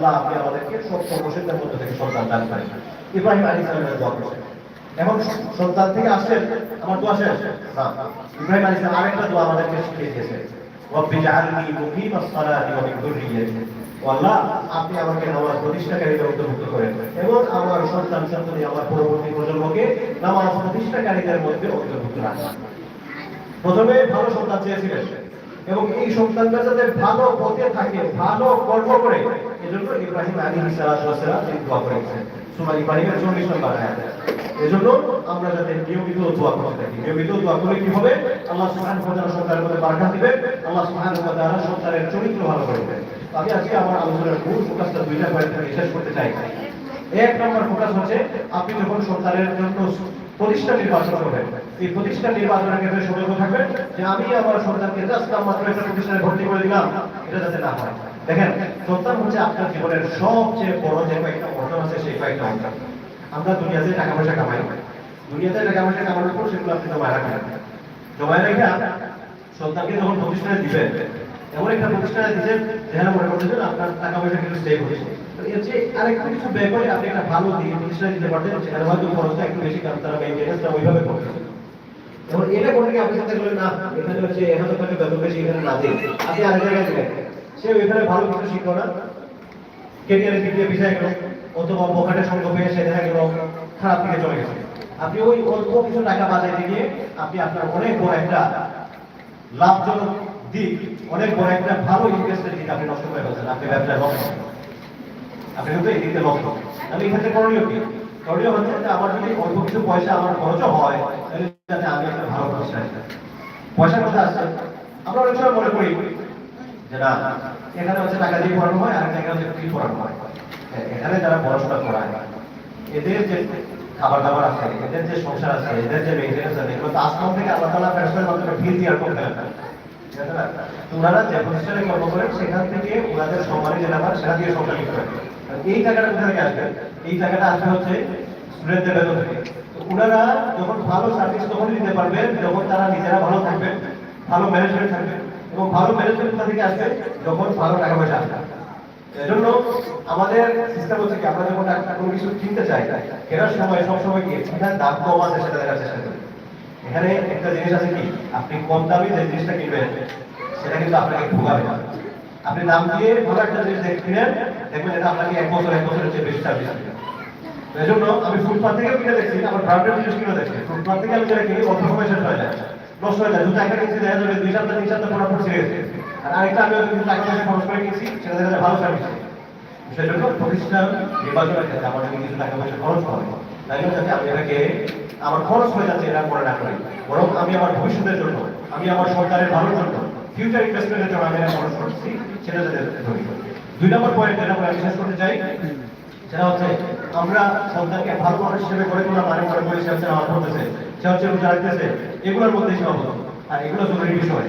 আপনি আমাদেরকে সত্য বসের মধ্যে থেকে সন্তান দান করেন। ইব্রাহিম আলী সালামের সন্তান থেকে আমার দোয়া শেষ? ইব্রাহিম আলী সালাম আরেকটা দোয়া আমাদেরকে শিখিয়ে দিয়েছে। রব্বি ওয়া আল্লাহ, আপনি আমাকে নামাজ প্রতিষ্ঠাকারীদের অন্তর্ভুক্ত করেন। এবং আমার সন্তান সন্ততি আমার পরবর্তী প্রজন্মকে নামাজ প্রতিষ্ঠাকারীদের মধ্যে অন্তর্ভুক্ত রাখেন। প্রথমে ভালো সন্তান চেয়েছিলেন। এবং এই সন্তানটা যাতে ভালো পথে থাকে, ভালো কর্ম করে, এজন্য ইব্রাহিম আলী সালাম তিনি দোয়া করেছেন। সুমা ইব্রাহিমের চল্লিশ নম্বর আয়াত। এজন্য আমরা যাতে নিয়মিত দোয়া করতে থাকি। নিয়মিত দোয়া কি হবে? আল্লাহ সন্তানের মধ্যে আল্লাহ সন্তানের চরিত্র ভালো আমি আজকে আমার আলোচনার মূল দুইটা করতে চাই। এক নম্বর ফোকাস হচ্ছে, আপনি যখন সন্তানের জন্য প্রতিষ্ঠান নির্বাচন করবেন, এই প্রতিষ্ঠান নির্বাচনের ক্ষেত্রে সতর্ক থাকবেন যে আমি আমার সন্তানকে জাস্ট মাত্র একটা প্রতিষ্ঠানে ভর্তি করে দিলাম, এটা যাতে না হয়। দেখেন, সন্তান হচ্ছে আপনার জীবনের সবচেয়ে বড় যে কয়েকটা অর্জন আছে, সেই কয়েকটা অর্জন। আমরা দুনিয়াতে টাকা পয়সা কামাই। দুনিয়াতে টাকা পয়সা কামানোর পর সেগুলো আপনি জমায় রাখেন। জমায় রেখে সন্তানকে যখন প্রতিষ্ঠানে দিবেন, এমন একটা প্রতিষ্ঠানে দিচ্ছেন যেখানে মনে করতেছেন আপনার টাকা পয়সা কিন্তু সেভ হচ্ছে। তো আপনি খারাপ দিকে চলে গেছে। আপনি ওই অল্প কিছু টাকা বাজাইতে গিয়ে আপনি আপনার অনেক বড় একটা লাভজনক দিক, অনেক বড় একটা ভালো ইনভেস্টের দিক আপনি নষ্ট করে ফেলছেন, আপনি ব্যবসায় আপনি কিন্তু এই দিকে লস আমি এখানে করণীয় কি? করণীয় হচ্ছে যে আমার যদি অল্প কিছু পয়সা আমার খরচও হয় তাহলে যাতে আমি একটা ভালো প্রতিষ্ঠান পয়সার কথা আছে আমরা অনেক সময় মনে করি যে না এখানে হচ্ছে টাকা দিয়ে পড়ানো হয় আর জায়গায় হচ্ছে ফ্রি পড়ানো হয়। হ্যাঁ, এখানে যারা পড়াশোনা করায় এদের যে খাবার দাবার আছে এদের যে সংসার আছে এদের যে মেনটেন্স আছে এগুলো তো আসমান থেকে আল্লাহ তালা ফেরস্তার মাধ্যমে ফিল দিয়ে আর করে ওনারা যে কর্ম করেন সেখান থেকে ওনাদের সম্মানী যে নাম্বার সেটা দিয়ে লিখতে এই টাকাটা কোথা থেকে আসবে? এই টাকাটা আসবে হচ্ছে স্টুডেন্টদের বেতন থেকে। ওনারা যখন ভালো সার্ভিস তখনই দিতে পারবেন, যখন তারা নিজেরা ভালো থাকবেন, ভালো ম্যানেজমেন্ট থাকবে এবং ভালো ম্যানেজমেন্ট কোথা থেকে আসবে? যখন ভালো টাকা পয়সা আসবে। এজন্য আমাদের সিস্টেম হচ্ছে কি, আমরা যখন একটা কোনো কিছু কিনতে চাই, কেনার সময় সবসময় কি এখানে দাম কম আছে সেটা দেখার চেষ্টা করি। এখানে একটা জিনিস আছে কি? আপনি কম দামি যে জিনিসটা কিনবেন, সেটা কিন্তু আপনাকে ভোগাবে না। আপনি দাম দিয়ে ভালো একটা জিনিস কিনেন, দেখবেন এটা আপনাকে এক বছর, এক বছরের চেয়ে বেশি সার্ভিস এই জন্য আমি ফুটপাথ থেকে কিনে দেখছি আমার জিনিস কিনে দেখছি। ফুটপাথ থেকে আমি যেটা কিনি সময় শেষ হয়ে যায়। হয়ে যায়। একটা কিনছি, দেখা যাবে দুই সপ্তাহ, তিন সপ্তাহ গেছে আর আরেকটা আমি কিছু টাকা পয়সা খরচ করে কিনছি, সেটা দেখা যায় ভালো সার্ভিস সেজন্য প্রতিষ্ঠান নির্বাচনের ক্ষেত্রে যদি কিছু টাকা পয়সা খরচ হয়। তাই জন্য আমি এটাকে আমার খরচ হয়ে যাচ্ছে এটা মনে না করি বরং আমি আমার ভবিষ্যতের জন্য, আমি আমার সরকারের ভালোর জন্য ফিউচার ইনভেস্টমেন্টের জন্য আমি এটা খরচ করছি, সেটা যাতে ধরি দুই নম্বর পয়েন্ট যেটা আমরা বিশ্বাস করতে চাই, সেটা হচ্ছে আমরা সন্তানকে ভালো মানুষ হিসেবে করে তোলা মানে মনে করি সে আমার করতেছে সে হচ্ছে রোজা রাখতেছে, এগুলোর মধ্যে সীমাবদ্ধ আর এগুলো জরুরি বিষয়।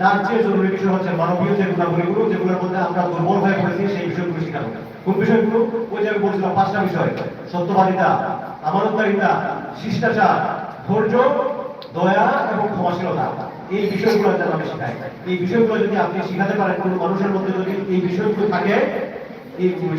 তার চেয়ে জরুরি বিষয় হচ্ছে মানবীয় যে গুণাবলীগুলো, যেগুলোর মধ্যে আমরা দুর্বল হয়ে পড়েছি, সেই বিষয়গুলো শেখানো। কোন বিষয়গুলো? ওই যে আমি বলছিলাম, পাঁচটা বিষয়। সত্যবাদিতা আমানতকারিতা শিষ্টাচার, ধৈর্য, দয়া এবং ক্ষমাশীলতা। এই বিষয়গুলো যেন আমি শেখাই। এই বিষয়গুলো যদি আপনি শিখাতে পারেন কোনো মানুষের মধ্যে যদি এই বিষয়গুলো থাকে, এই